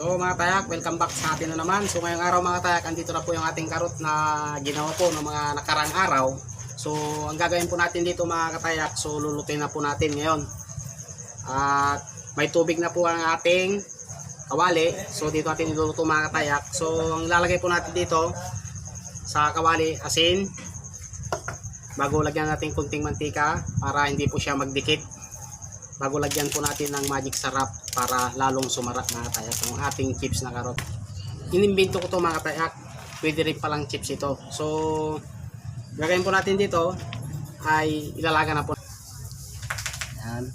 So mga tayak, welcome back sa atin na naman. So ngayong araw mga tayak, andito na po yung ating karot na ginawa po ng mga nakarang araw. So ang gagawin po natin dito mga katayak, so lulutuin na po natin ngayon. At may tubig na po ang ating kawali. So dito natin iluluto mga katayak. So ang lalagay po natin dito sa kawali, asin. Bago lagyan natin kunting mantika para hindi po siya magdikit bago lagyan po natin ng magic sarap para lalong sumarap mga tayak yung ating chips na karot. Inimbento ko to mga tayak pwede rin palang chips ito. So gagawin po natin dito ay ilalaga na po. Yan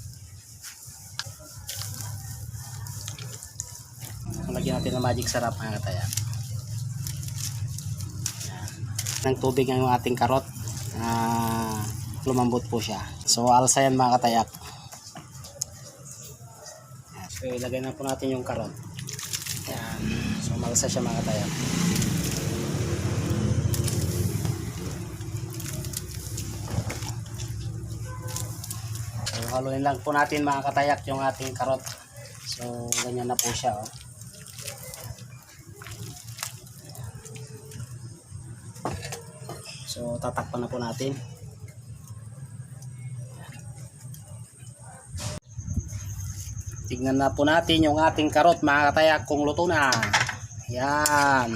lagyan natin ng magic sarap mga tayak yan ng tubig ang ating karot. Ah lumambot po siya. So alsa yan mga katayak So, ilagay na po natin yung karot. Yan. So, malasa siya mga katayak. So, haluin lang po natin mga katayak yung ating karot. So, ganyan na po siya. Oh. So, tatakpan na po natin. Tignan na po natin yung ating karot mga katayak kung luto na. Yan.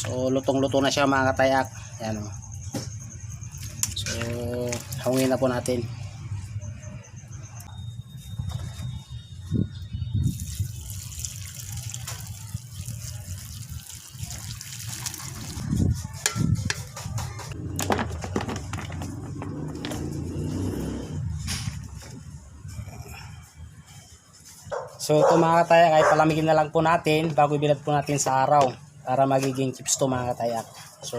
So lutong-luto na siya mga katayak. Yan o. So hangin na po natin. So ito mga katayak ay palamigin na lang po natin bago ibilad po natin sa araw para magiging chips to mga katayak. So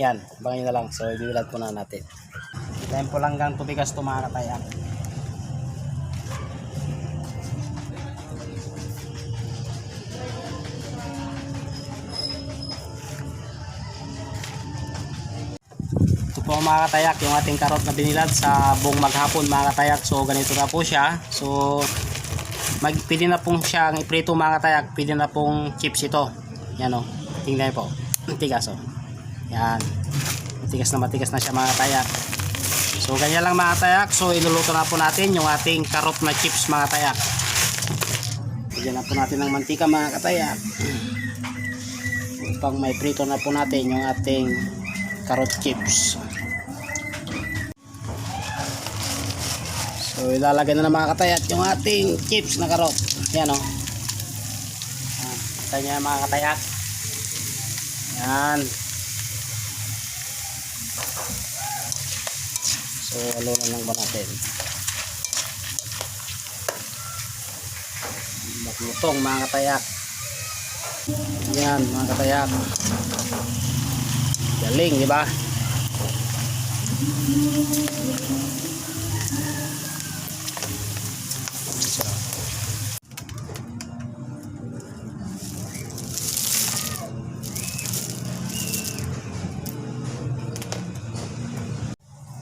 yan, bangin na lang. So ibilad po na natin. Tempo lang gang tubigas to mga katayak. Ito po mga katayak, yung ating karot na binilad sa buong maghapon mga katayak. So ganito na po siya. So mag pwede na pong siyang iprito mga katayak pwede na pong chips ito. Yan o tingnan niyo po. Matigas o yan. Matigas na matigas na siya mga katayak so ganyan lang mga katayak so iluluto na po natin yung ating karot na chips mga katayak bigyan na po natin ng mantika mga katayak upang may prito na po natin yung ating karot chips So ilalagay na ng mga katayat yung ating chips na karot. Yan o. Oh. Ah, kita niya mga katayat. Yan. So halo na lang ba natin. Maglutong mga katayak. Yan mga katayak. Galing, di ba?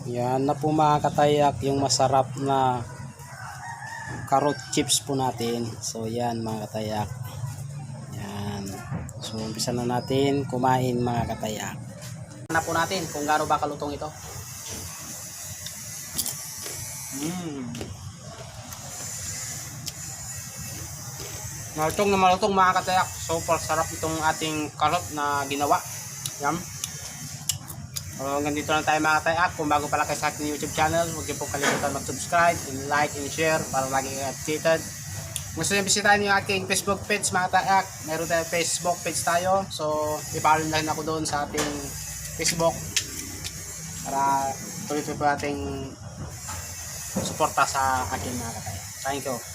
Yan na po mga katayak yung masarap na carrot chips po natin. So yan mga katayak. Yan. So umpisa na natin kumain mga katayak. Na po natin kung gaano ba kalutong ito. Mm. Malutong na malutong mga katayak. Super sarap itong ating carrot na ginawa. Yan. So, hanggang dito lang tayo mga tayak. Kung bago pala kayo sa aking YouTube channel, huwag niyo po kalimutan mag-subscribe, and like, and share para lagi kayo updated. Gusto niyo bisitahin yung aking Facebook page mga tayak, meron tayo Facebook page tayo. So, na rin ako doon sa ating Facebook para tuloy-tuloy po ating suporta sa aking mga tayak. Thank you.